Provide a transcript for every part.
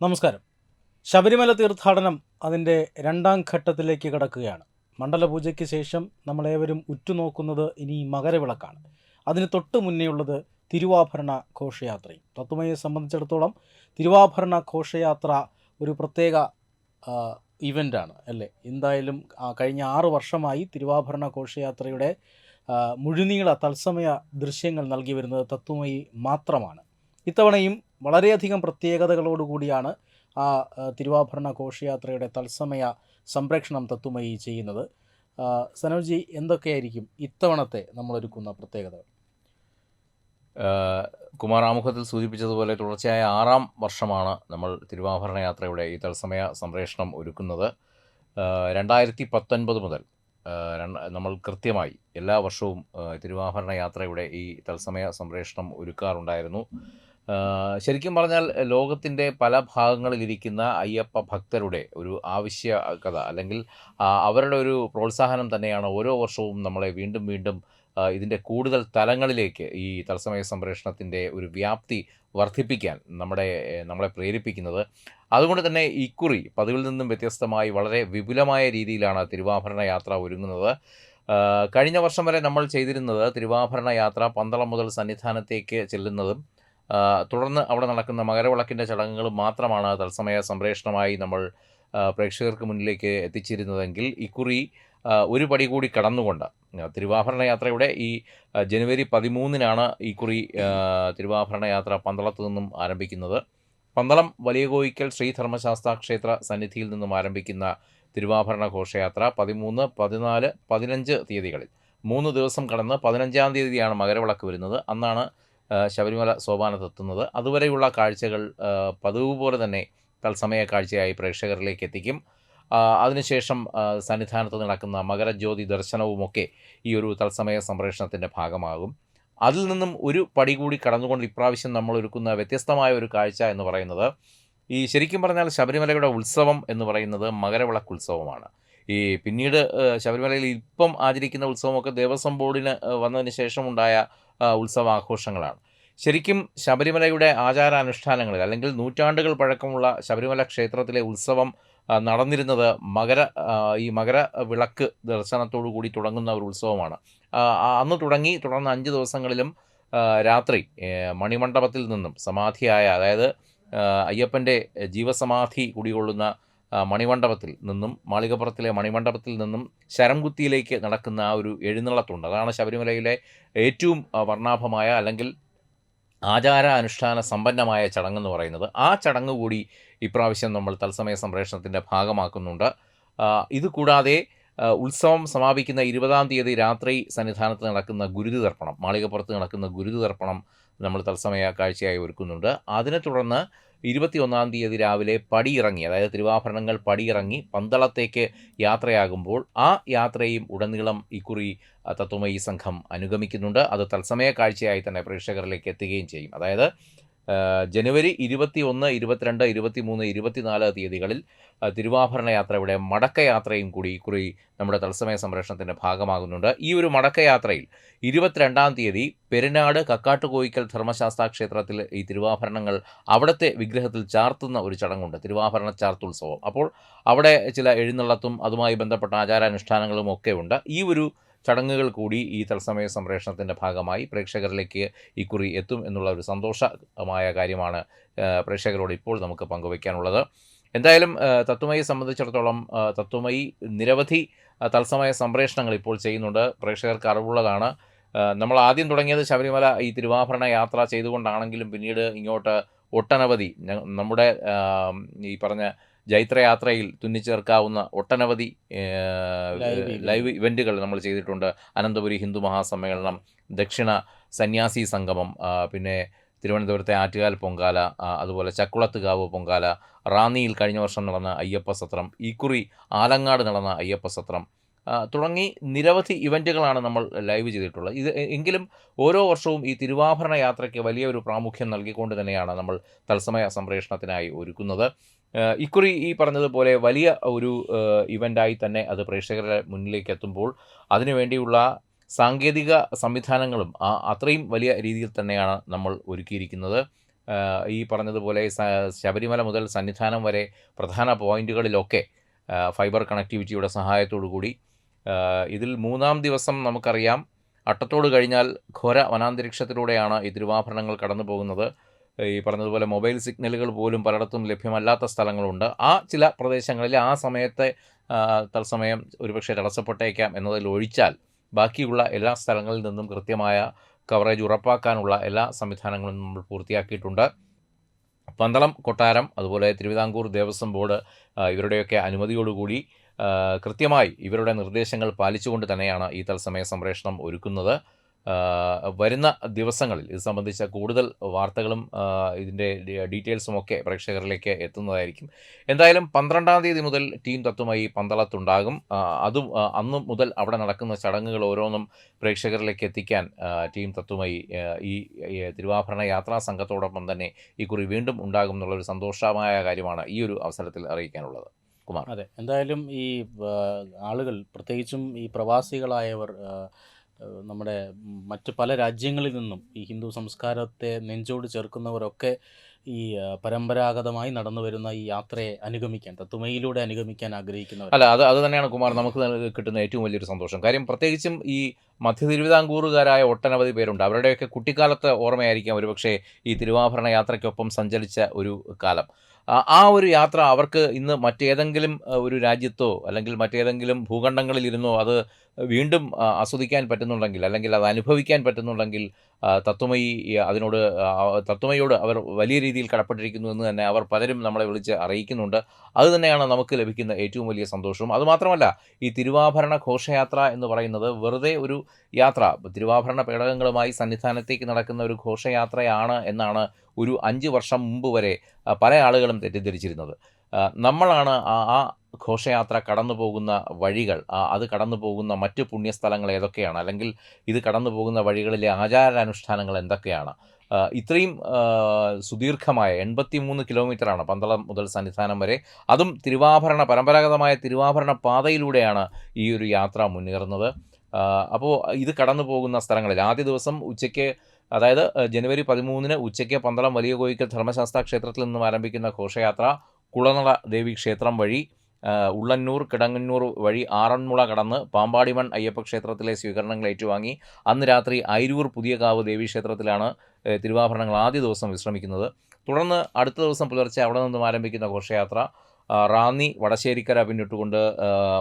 നമസ്കാരം. ശബരിമല തീർത്ഥാടനം അതിന്റെ രണ്ടാം ഘട്ടത്തിലേക്ക് കടക്കുകയാണ്. മണ്ഡലപൂജയ്ക്ക് ശേഷം നമ്മളേവരും ഉറ്റുനോക്കുന്നത് ഇനി മകരവിളക്കാണ്. അതിന് തൊട്ട് മുന്നേയുള്ളത് തിരുവാഭരണ ഘോഷയാത്രയും തത്വമയെ സംബന്ധിച്ചിടത്തോളം തിരുവാഭരണ ഘോഷയാത്ര ഒരു പ്രത്യേക ഇവന്റാണ് അല്ലേ? എന്തായാലും കഴിഞ്ഞ ആറ് വർഷമായി തിരുവാഭരണ ഘോഷയാത്രയുടെ മുഴുനീള തത്സമയ ദൃശ്യങ്ങൾ നൽകി വരുന്നത് തത്വമയി മാത്രമാണ്. ഇത്തവണയും വളരെയധികം പ്രത്യേകതകളോടുകൂടിയാണ് ആ തിരുവാഭരണ ഘോഷയാത്രയുടെ തത്സമയ സംപ്രേക്ഷണം തത്വമയി ചെയ്യുന്നത്. സനോജി എന്തൊക്കെയായിരിക്കും ഇത്തവണത്തെ നമ്മളൊരുക്കുന്ന പ്രത്യേകതകൾ? പ്രത്യേകത കുമാർ ആമുഖത്തിൽ സൂചിപ്പിച്ചതുപോലെ തുടർച്ചയായ ആറാം വർഷമാണ് നമ്മൾ തിരുവാഭരണ യാത്രയുടെ ഈ തത്സമയ സംപ്രേഷണം ഒരുക്കുന്നത്. രണ്ടായിരത്തി പത്തൊൻപത് മുതൽ നമ്മൾ കൃത്യമായി എല്ലാ വർഷവും തിരുവാഭരണ യാത്രയുടെ ഈ തത്സമയ സംപ്രേഷണം ഒരുക്കാറുണ്ടായിരുന്നു. ശരിക്കും പറഞ്ഞാൽ ലോകത്തിന്റെ പല ഭാഗങ്ങളിലിരിക്കുന്ന അയ്യപ്പ ഭക്തരുടെ ഒരു ആവശ്യകത അല്ലെങ്കിൽ അവരുടെ ഒരു പ്രോത്സാഹനം തന്നെയാണ് ഓരോ വർഷവും നമ്മളെ വീണ്ടും വീണ്ടും ഇതിന്റെ കൂടുതൽ തലങ്ങളിലേക്ക് ഈ തത്സമയ സംപ്രേഷണത്തിന്റെ ഒരു വ്യാപ്തി വർദ്ധിപ്പിക്കാൻ നമ്മുടെ നമ്മളെ പ്രേരിപ്പിക്കുന്നത്. അതുകൊണ്ട് തന്നെ ഇക്കുറി പതിവിൽ നിന്നും വ്യത്യസ്തമായി വളരെ വിപുലമായ രീതിയിലാണ് തിരുവാഭരണ യാത്ര ഒരുങ്ങുന്നത്. കഴിഞ്ഞ വർഷം വരെ നമ്മൾ ചെയ്തിരുന്നത് തിരുവാഭരണ യാത്ര പന്തളം മുതൽ സന്നിധാനത്തേക്ക് ചെല്ലുന്നതും തുടർന്ന് അവിടെ നടക്കുന്ന മകരവിളക്കിന്റെ ചടങ്ങുകൾ മാത്രമാണ് തത്സമയ സംപ്രേഷണമായി നമ്മൾ പ്രേക്ഷകർക്ക് മുന്നിലേക്ക് എത്തിച്ചിരുന്നതെങ്കിൽ ഇക്കുറി ഒരു പടി കൂടി കടന്നുകൊണ്ട് തിരുവാഭരണ യാത്രയുടെ ഈ ജനുവരി പതിമൂന്നിനാണ് ഇക്കുറി തിരുവാഭരണ യാത്ര പന്തളത്ത് നിന്നും ആരംഭിക്കുന്നത്. പന്തളം വലിയ കോയിക്കൽ ക്ഷേത്ര സന്നിധിയിൽ നിന്നും ആരംഭിക്കുന്ന തിരുവാഭരണ ഘോഷയാത്ര പതിമൂന്ന് പതിനാല് പതിനഞ്ച് തീയതികളിൽ. മൂന്ന് ദിവസം കടന്ന് പതിനഞ്ചാം തീയതിയാണ് മകരവിളക്ക് വരുന്നത്. അന്നാണ് ശബരിമല സോപാനത്തെത്തുന്നത്. അതുവരെയുള്ള കാഴ്ചകൾ പതിവ് പോലെ തന്നെ തത്സമയ കാഴ്ചയായി പ്രേക്ഷകരിലേക്ക് എത്തിക്കും. അതിനുശേഷം സന്നിധാനത്ത് നടക്കുന്ന മകരജ്യോതി ദർശനവുമൊക്കെ ഈ ഒരു തത്സമയ സംപ്രേഷണത്തിന്റെ ഭാഗമാകും. അതിൽ നിന്നും ഒരു പടി കൂടി കടന്നുകൊണ്ട് ഇപ്രാവശ്യം നമ്മൾ ഒരുക്കുന്ന വ്യത്യസ്തമായ ഒരു കാഴ്ച എന്ന് പറയുന്നത് ഈ ശരിക്കും പറഞ്ഞാൽ ശബരിമലയുടെ ഉത്സവം എന്ന് പറയുന്നത് മകരവിളക്ക് ഉത്സവമാണ് ഈ പിന്നീട് ശബരിമലയിൽ ഇപ്പം ആചരിക്കുന്ന ഉത്സവമൊക്കെ ദേവസ്വം ബോർഡിന് വന്നതിന് ശേഷമുണ്ടായ ഉത്സവാഘോഷങ്ങളാണ്. ശരിക്കും ശബരിമലയുടെ ആചാരാനുഷ്ഠാനങ്ങളിൽ അല്ലെങ്കിൽ നൂറ്റാണ്ടുകൾ പഴക്കമുള്ള ശബരിമല ക്ഷേത്രത്തിലെ ഉത്സവം നടന്നിരുന്നത് മകര ഈ മകര വിളക്ക് ദർശനത്തോടു കൂടി തുടങ്ങുന്ന ഒരു ഉത്സവമാണ്. അന്ന് തുടങ്ങി തുടർന്ന് അഞ്ച് ദിവസങ്ങളിലും രാത്രി മണിമണ്ഡപത്തിൽ നിന്നും സമാധിയായ അതായത് അയ്യപ്പന്റെ ജീവസമാധി കുടികൊള്ളുന്ന മണിമണ്ഡപത്തിൽ നിന്നും മാളികപ്പുറത്തിലെ മണിമണ്ഡപത്തിൽ നിന്നും ശരംകുത്തിയിലേക്ക് നടക്കുന്ന ആ ഒരു എഴുന്നള്ളത്തുണ്ട്. അതാണ് ശബരിമലയിലെ ഏറ്റവും വർണാഭമായ അല്ലെങ്കിൽ ആചാര അനുഷ്ഠാന സമ്പന്നമായ ചടങ്ങെന്ന് പറയുന്നത്. ആ ചടങ്ങ് കൂടി ഇപ്രാവശ്യം നമ്മൾ തത്സമയ സംപ്രേഷണത്തിന്റെ ഭാഗമാക്കുന്നുണ്ട്. ഇതുകൂടാതെ ഉത്സവം സമാപിക്കുന്ന ഇരുപതാം തീയതി രാത്രി സന്നിധാനത്ത് നടക്കുന്ന ഗുരുതി തർപ്പണം മാളികപ്പുറത്ത് നടക്കുന്ന ഗുരുതി തർപ്പണം നമ്മൾ തത്സമയ കാഴ്ചയായി ഒരുക്കുന്നുണ്ട്. അതിനെ തുടർന്ന് ഇരുപത്തിയൊന്നാം തീയതി രാവിലെ പടിയിറങ്ങി അതായത് തിരുവാഭരണങ്ങൾ പടിയിറങ്ങി പന്തളത്തേക്ക് യാത്രയാകുമ്പോൾ ആ യാത്രയും ഉടനീളം ഇക്കുറി തത്വമയി സംഘം അനുഗമിക്കുന്നുണ്ട്. അത് തത്സമയ കാഴ്ചയായി തന്നെ പ്രേക്ഷകരിലേക്ക് എത്തുകയും ചെയ്യും. അതായത് ജനുവരി ഇരുപത്തി ഒന്ന് ഇരുപത്തിരണ്ട് ഇരുപത്തി മൂന്ന് ഇരുപത്തിനാല് തീയതികളിൽ തിരുവാഭരണ യാത്രയുടെ മടക്കയാത്രയും കൂടി കുറി നമ്മുടെ തത്സമയ സംരക്ഷണത്തിന്റെ ഭാഗമാകുന്നുണ്ട്. ഈ ഒരു മടക്കയാത്രയിൽ ഇരുപത്തിരണ്ടാം തീയതി പെരുനാട് കക്കാട്ടുകോയിക്കൽ ധർമ്മശാസ്ത്ര ക്ഷേത്രത്തിൽ ഈ തിരുവാഭരണങ്ങൾ അവിടുത്തെ വിഗ്രഹത്തിൽ ചാർത്തുന്ന ഒരു ചടങ്ങുണ്ട് തിരുവാഭരണ ചാർത്തുത്സവം. അപ്പോൾ അവിടെ ചില എഴുന്നള്ളത്തും അതുമായി ബന്ധപ്പെട്ട ആചാരാനുഷ്ഠാനങ്ങളും ഒക്കെ ഉണ്ട്. ഈ ഒരു ചടങ്ങുകൾ കൂടി ഈ തത്സമയ സംപ്രേഷണത്തിന്റെ ഭാഗമായി പ്രേക്ഷകരിലേക്ക് ഇക്കുറി എത്തും എന്നുള്ള ഒരു സന്തോഷമായ കാര്യമാണ് പ്രേക്ഷകരോട് ഇപ്പോൾ നമുക്ക് പങ്കുവയ്ക്കാനുള്ളത്. എന്തായാലും തത്വമയെ സംബന്ധിച്ചിടത്തോളം തത്വമയി നിരവധി തത്സമയ സംപ്രേഷണങ്ങൾ ഇപ്പോൾ ചെയ്യുന്നുണ്ട്. പ്രേക്ഷകർക്ക് അറിവുള്ളതാണ്. നമ്മൾ ആദ്യം തുടങ്ങിയത് ശബരിമല ഈ തിരുവാഭരണ യാത്ര ചെയ്തുകൊണ്ടാണെങ്കിലും പിന്നീട് ഇങ്ങോട്ട് ഒട്ടനവധി നമ്മുടെ ഈ പറഞ്ഞ ജൈത്രയാത്രയിൽ തുന്നിച്ചേർക്കാവുന്ന ഒട്ടനവധി ലൈവ് ഇവന്റുകൾ നമ്മൾ ചെയ്തിട്ടുണ്ട്. അനന്തപുരി ഹിന്ദു മഹാസമ്മേളനം ദക്ഷിണ സന്യാസി സംഗമം പിന്നെ തിരുവനന്തപുരത്തെ ആറ്റുകാൽ പൊങ്കാല അതുപോലെ ചക്കുളത്തുകാവ് പൊങ്കാല റാന്നിയിൽ കഴിഞ്ഞ വർഷം നടന്ന അയ്യപ്പ സത്രം ഈക്കുറി ആലങ്ങാട് നടന്ന അയ്യപ്പ സത്രം തുടങ്ങി നിരവധി ഇവന്റുകളാണ് നമ്മൾ ലൈവ് ചെയ്തിട്ടുള്ളത്. ഇത് എങ്കിലും ഓരോ വർഷവും ഈ തിരുവാഭരണ യാത്രയ്ക്ക് വലിയ ഒരു പ്രാമുഖ്യം നൽകിക്കൊണ്ട് തന്നെയാണ് നമ്മൾ തത്സമയ സംപ്രേഷണത്തിനായി ഒരുക്കുന്നത്. ഇക്കുറി ഈ പറഞ്ഞതുപോലെ വലിയ ഒരു ഇവന്റായി തന്നെ അത് പ്രേക്ഷകരുടെ മുന്നിലേക്ക് എത്തുമ്പോൾ അതിനുവേണ്ടിയുള്ള സാങ്കേതിക സംവിധാനങ്ങളും അത്രയും വലിയ രീതിയിൽ തന്നെയാണ് നമ്മൾ ഒരുക്കിയിരിക്കുന്നത്. ഈ പറഞ്ഞതുപോലെ ശബരിമല മുതൽ സന്നിധാനം വരെ പ്രധാന പോയിന്റുകളിലൊക്കെ ഫൈബർ കണക്ടിവിറ്റിയുടെ സഹായത്തോടു കൂടി ഇതിൽ മൂന്നാം ദിവസം നമുക്കറിയാം. അട്ടത്തോട് കഴിഞ്ഞാൽ ഘോര വനാന്തരീക്ഷത്തിലൂടെയാണ് ഈ തിരുവാഭരണങ്ങൾ കടന്നു പോകുന്നത് ഈ പറഞ്ഞതുപോലെ മൊബൈൽ സിഗ്നലുകൾ പോലും പലയിടത്തും ലഭ്യമല്ലാത്ത സ്ഥലങ്ങളുണ്ട്. ആ ചില പ്രദേശങ്ങളിൽ ആ സമയത്തെ തത്സമയം ഒരുപക്ഷെ തടസ്സപ്പെട്ടേക്കാം എന്നതിൽ ഒഴിച്ചാൽ ബാക്കിയുള്ള എല്ലാ സ്ഥലങ്ങളിൽ നിന്നും കൃത്യമായ കവറേജ് ഉറപ്പാക്കാനുള്ള എല്ലാ സംവിധാനങ്ങളും നമ്മൾ പൂർത്തിയാക്കിയിട്ടുണ്ട്. പന്തളം കൊട്ടാരം അതുപോലെ തിരുവിതാംകൂർ ദേവസ്വം ബോർഡ് ഇവരുടെയൊക്കെ അനുമതിയോടുകൂടി കൃത്യമായി ഇവരുടെ നിർദ്ദേശങ്ങൾ പാലിച്ചുകൊണ്ട് തന്നെയാണ് ഈ തത്സമയ സംപ്രേഷണം ഒരുക്കുന്നത്. വരുന്ന ദിവസങ്ങളിൽ ഇത് സംബന്ധിച്ച കൂടുതൽ വാർത്തകളും ഇതിന്റെ ഡീറ്റെയിൽസും ഒക്കെ പ്രേക്ഷകരിലേക്ക് എത്തുന്നതായിരിക്കും. എന്തായാലും പന്ത്രണ്ടാം തീയതി മുതൽ ടീം തത്വമായി പന്തളത്തുണ്ടാകും. അതും അന്നു മുതൽ അവിടെ നടക്കുന്ന ചടങ്ങുകൾ ഓരോന്നും പ്രേക്ഷകരിലേക്ക് എത്തിക്കാൻ ടീം തത്വമായി ഈ തിരുവാഭരണ യാത്രാ സംഘത്തോടൊപ്പം തന്നെ ഈ കുറി വീണ്ടും ഉണ്ടാകും എന്നുള്ളൊരു സന്തോഷമായ കാര്യമാണ് ഈ ഒരു അവസരത്തിൽ അറിയിക്കാനുള്ളത്. കുമാർ അതെ. എന്തായാലും ഈ ആളുകൾ പ്രത്യേകിച്ചും ഈ പ്രവാസികളായവർ നമ്മുടെ മറ്റ് പല രാജ്യങ്ങളിൽ നിന്നും ഈ ഹിന്ദു സംസ്കാരത്തെ നെഞ്ചോട് ചേർക്കുന്നവരൊക്കെ ഈ പരമ്പരാഗതമായി നടന്നു വരുന്ന ഈ യാത്രയെ അനുഗമിക്കാൻ തത്തുമയിലൂടെ അനുഗമിക്കാൻ ആഗ്രഹിക്കുന്നവർ. അല്ല അത് അത് തന്നെയാണ് കുമാർ നമുക്ക് കിട്ടുന്ന ഏറ്റവും വലിയൊരു സന്തോഷം. കാര്യം പ്രത്യേകിച്ചും ഈ മധ്യ തിരുവിതാംകൂറുകാരായ ഒട്ടനവധി പേരുണ്ട്. അവരുടെയൊക്കെ കുട്ടിക്കാലത്ത് ഓർമ്മയായിരിക്കാം ഒരുപക്ഷേ ഈ തിരുവാഭരണ യാത്രയ്ക്കൊപ്പം സഞ്ചരിച്ച ഒരു കാലം. ആ- ഒരു യാത്ര അവർക്ക് ഇന്ന് മറ്റേതെങ്കിലും ഒരു രാജ്യത്തോ അല്ലെങ്കിൽ മറ്റേതെങ്കിലും ഭൂഖണ്ഡങ്ങളിലിരുന്നോ അത് വീണ്ടും ആസ്വദിക്കാൻ പറ്റുന്നുണ്ടെങ്കിൽ അല്ലെങ്കിൽ അത് അനുഭവിക്കാൻ പറ്റുന്നുണ്ടെങ്കിൽ തത്വമയി അതിനോട് തത്വമയോട് അവർ വലിയ രീതിയിൽ കടപ്പെട്ടിരിക്കുന്നു എന്ന് തന്നെ അവർ പലരും നമ്മളെ വിളിച്ച് അറിയിക്കുന്നുണ്ട്. അത് തന്നെയാണ് നമുക്ക് ലഭിക്കുന്ന ഏറ്റവും വലിയ സന്തോഷവും. അതുമാത്രമല്ല ഈ തിരുവാഭരണ ഘോഷയാത്ര എന്ന് പറയുന്നത് വെറുതെ ഒരു യാത്ര തിരുവാഭരണ പേടകങ്ങളുമായി സന്നിധാനത്തേക്ക് നടക്കുന്ന ഒരു ഘോഷയാത്രയാണ് എന്നാണ് ഒരു അഞ്ച് വർഷം മുമ്പ് വരെ പല ആളുകളും തെറ്റിദ്ധരിച്ചിരുന്നത്. നമ്മളാണ് ആ ഘോഷയാത്ര കടന്നു പോകുന്ന വഴികൾ അത് കടന്നു പോകുന്ന മറ്റ് പുണ്യസ്ഥലങ്ങൾ ഏതൊക്കെയാണ്? അല്ലെങ്കിൽ ഇത് കടന്നു പോകുന്ന വഴികളിലെ ആചാരാനുഷ്ഠാനങ്ങൾ എന്തൊക്കെയാണ്? ഇത്രയും സുദീർഘമായ എൺപത്തി മൂന്ന് കിലോമീറ്ററാണ് പന്തളം മുതൽ സന്നിധാനം വരെ. അതും തിരുവാഭരണ പരമ്പരാഗതമായ തിരുവാഭരണ പാതയിലൂടെയാണ് ഈ ഒരു യാത്ര മുന്നേറുന്നത്. അപ്പോൾ ഇത് കടന്നു പോകുന്ന സ്ഥലങ്ങളിൽ ആദ്യ ദിവസം ഉച്ചയ്ക്ക് അതായത് ജനുവരി പതിമൂന്നിന് ഉച്ചയ്ക്ക് പന്തളം വലിയ കോയിക്കൽ ധർമ്മശാസ്ത്ര ക്ഷേത്രത്തിൽ നിന്നും ആരംഭിക്കുന്ന ഘോഷയാത്ര കുളനട ദേവി ക്ഷേത്രം വഴി ഉള്ളന്നൂർ കിടങ്ങന്നൂർ വഴി ആറന്മുള കടന്ന് പാമ്പാടിമൺ അയ്യപ്പ ക്ഷേത്രത്തിലെ സ്വീകരണങ്ങൾ ഏറ്റുവാങ്ങി. അന്ന് രാത്രി അയിരൂർ പുതിയകാവ് ദേവി ക്ഷേത്രത്തിലാണ് തിരുവാഭരണങ്ങൾ ആദ്യ ദിവസം വിശ്രമിക്കുന്നത്. തുടർന്ന് അടുത്ത ദിവസം പുലർച്ചെ അവിടെ നിന്നും ആരംഭിക്കുന്ന ഘോഷയാത്ര റാന്നി വടശ്ശേരിക്കര പിന്നിട്ടുകൊണ്ട്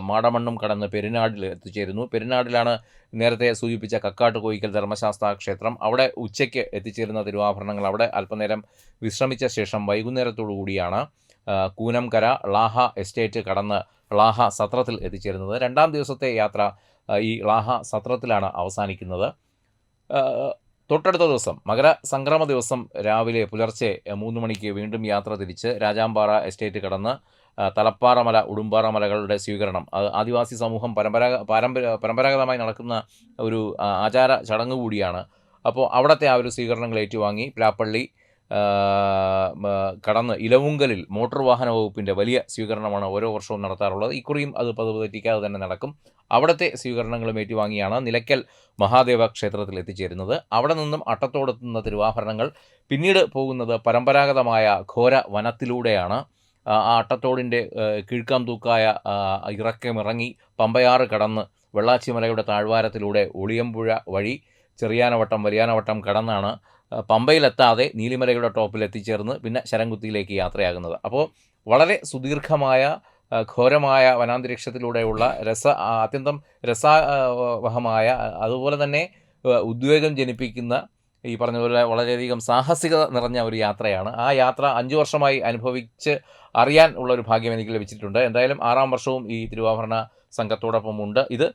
മാടമണ്ണും കടന്ന് പെരുന്നാടിൽ എത്തിച്ചേരുന്നു. പെരുന്നാടിലാണ് നേരത്തെ സൂചിപ്പിച്ച കക്കാട്ട് കോയിക്കൽ ധർമ്മശാസ്ത്ര ക്ഷേത്രം. അവിടെ ഉച്ചയ്ക്ക് എത്തിച്ചേരുന്ന തിരുവാഭരണങ്ങൾ അവിടെ അല്പനേരം വിശ്രമിച്ച ശേഷം വൈകുന്നേരത്തോടു കൂടിയാണ്. കൂനംകര ളാഹ എസ്റ്റേറ്റ് കടന്ന് ളാഹ സത്രത്തിൽ എത്തിച്ചേരുന്നത്. രണ്ടാം ദിവസത്തെ യാത്ര ഈ ളാഹ സത്രത്തിലാണ് അവസാനിക്കുന്നത്. തൊട്ടടുത്ത ദിവസം മകര സംക്രമ ദിവസം രാവിലെ പുലർച്ചെ മൂന്ന് മണിക്ക് വീണ്ടും യാത്ര തിരിച്ച് രാജാമ്പാറ എസ്റ്റേറ്റ് കടന്ന് തലപ്പാറമല ഉടുമ്പാറ മലകളുടെ സ്വീകരണം. അത് ആദിവാസി സമൂഹം പരമ്പരാഗ പാരമ്പര്യ പരമ്പരാഗതമായി നടക്കുന്ന ഒരു ആചാര ചടങ്ങ് കൂടിയാണ്. അപ്പോൾ അവിടുത്തെ ആ ഒരു സ്വീകരണങ്ങൾ ഏറ്റുവാങ്ങി. പ്ലാപ്പള്ളി കടന്ന് ഇലവുങ്കലിൽ മോട്ടോർ വാഹന വകുപ്പിന്റെ വലിയ സ്വീകരണമാണ് ഓരോ വർഷവും നടത്താറുള്ളത്. ഇക്കുറിയും അത് പതിവ് തെറ്റിക്കാതെ തന്നെ നടക്കും. അവിടുത്തെ സ്വീകരണങ്ങളും ഏറ്റുവാങ്ങിയാണ് നിലയ്ക്കൽ മഹാദേവ ക്ഷേത്രത്തിൽ എത്തിച്ചേരുന്നത്. അവിടെ നിന്നും അട്ടത്തോടെത്തുന്ന തിരുവാഭരണങ്ങൾ പിന്നീട് പോകുന്നത് പരമ്പരാഗതമായ ഘോര വനത്തിലൂടെയാണ്. ആ അട്ടത്തോടിന്റെ കീഴ്ക്കാം തൂക്കായ ഇറക്കമിറങ്ങി പമ്പയാറ് കടന്ന് വെള്ളാച്ചിമലയുടെ താഴ്വാരത്തിലൂടെ ഒളിയമ്പുഴ വഴി ചെറിയാനവട്ടം വലിയാനവട്ടം കടന്നാണ് പമ്പയിലെത്താതെ നീലിമലയുടെ ടോപ്പിൽ എത്തിച്ചേർന്ന് പിന്നെ ശരംകുത്തിയിലേക്ക് യാത്രയാകുന്നത്. അപ്പോൾ വളരെ സുദീർഘമായ ഘോരമായ വനാന്തരീക്ഷത്തിലൂടെയുള്ള രസ അത്യന്തം രസാവഹമായ അതുപോലെ തന്നെ ഉദ്വേഗം ജനിപ്പിക്കുന്ന ഈ പറഞ്ഞ പോലെ വളരെയധികം സാഹസികത നിറഞ്ഞ ഒരു യാത്രയാണ്. ആ യാത്ര അഞ്ചു വർഷമായി അനുഭവിച്ച് അറിയാൻ ഉള്ള ഒരു ഭാഗ്യം എനിക്ക് ലഭിച്ചിട്ടുണ്ട്. എന്തായാലും ആറാം വർഷവും ഈ തിരുവാഭരണ സംഘത്തോടൊപ്പം ഉണ്ട് ഇത്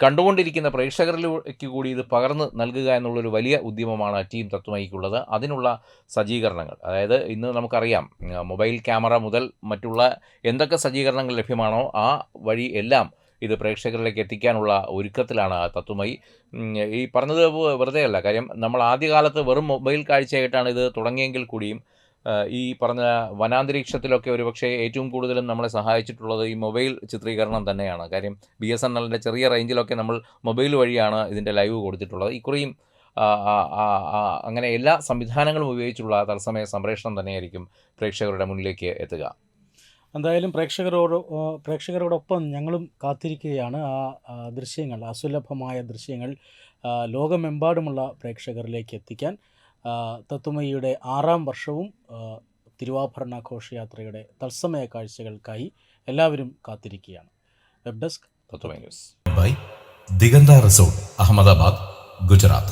കണ്ടുകൊണ്ടിരിക്കുന്ന പ്രേക്ഷകരിലേക്ക് കൂടി ഇത് പകർന്ന് നൽകുക എന്നുള്ളൊരു വലിയ ഉദ്യമമാണ് ടീം തത്വമായിക്കുള്ളത്. അതിനുള്ള സജ്ജീകരണങ്ങൾ അതായത് ഇന്ന് നമുക്കറിയാം മൊബൈൽ ക്യാമറ മുതൽ മറ്റുള്ള എന്തൊക്കെ സജ്ജീകരണങ്ങൾ ലഭ്യമാണോ ആ വഴി എല്ലാം ഇത് പ്രേക്ഷകരിലേക്ക് എത്തിക്കാനുള്ള ഒരുക്കത്തിലാണ് തത്വമായി. ഈ പറഞ്ഞത് വെറുതെയല്ല കാര്യം നമ്മൾ ആദ്യകാലത്ത് വെറും മൊബൈൽ കാഴ്ചയായിട്ടാണ് ഇത് തുടങ്ങിയെങ്കിൽ കൂടിയും ഈ പറഞ്ഞ വനാന്തരീക്ഷത്തിലൊക്കെ ഒരുപക്ഷെ ഏറ്റവും കൂടുതലും നമ്മളെ സഹായിച്ചിട്ടുള്ളത് ഈ മൊബൈൽ ചിത്രീകരണം തന്നെയാണ്. കാര്യം ബി എസ് എൻ എല്ലിന്റെ ചെറിയ റേഞ്ചിലൊക്കെ നമ്മൾ മൊബൈൽ വഴിയാണ് ഇതിന്റെ ലൈവ് കൊടുത്തിട്ടുള്ളത്. ഇക്കുറിയും അങ്ങനെ എല്ലാ സംവിധാനങ്ങളും ഉപയോഗിച്ചുള്ള തത്സമയ സംപ്രേഷണം തന്നെയായിരിക്കും പ്രേക്ഷകരുടെ മുന്നിലേക്ക് എത്തുക. എന്തായാലും പ്രേക്ഷകരോട് പ്രേക്ഷകരോടൊപ്പം ഞങ്ങളും കാത്തിരിക്കുകയാണ്. ആ ദൃശ്യങ്ങൾ അസുലഭമായ ദൃശ്യങ്ങൾ ലോകമെമ്പാടുമുള്ള പ്രേക്ഷകരിലേക്ക് എത്തിക്കാൻ. തത്വമയിയുടെ ആറാം വർഷവും തിരുവാഭരണ ഘോഷയാത്രയുടെ തത്സമയ കാഴ്ചകൾക്കായി എല്ലാവരും കാത്തിരിക്കുകയാണ്. Web desk Tatwamayi news. Bye. Diganta resort Ahmedabad Gujarat.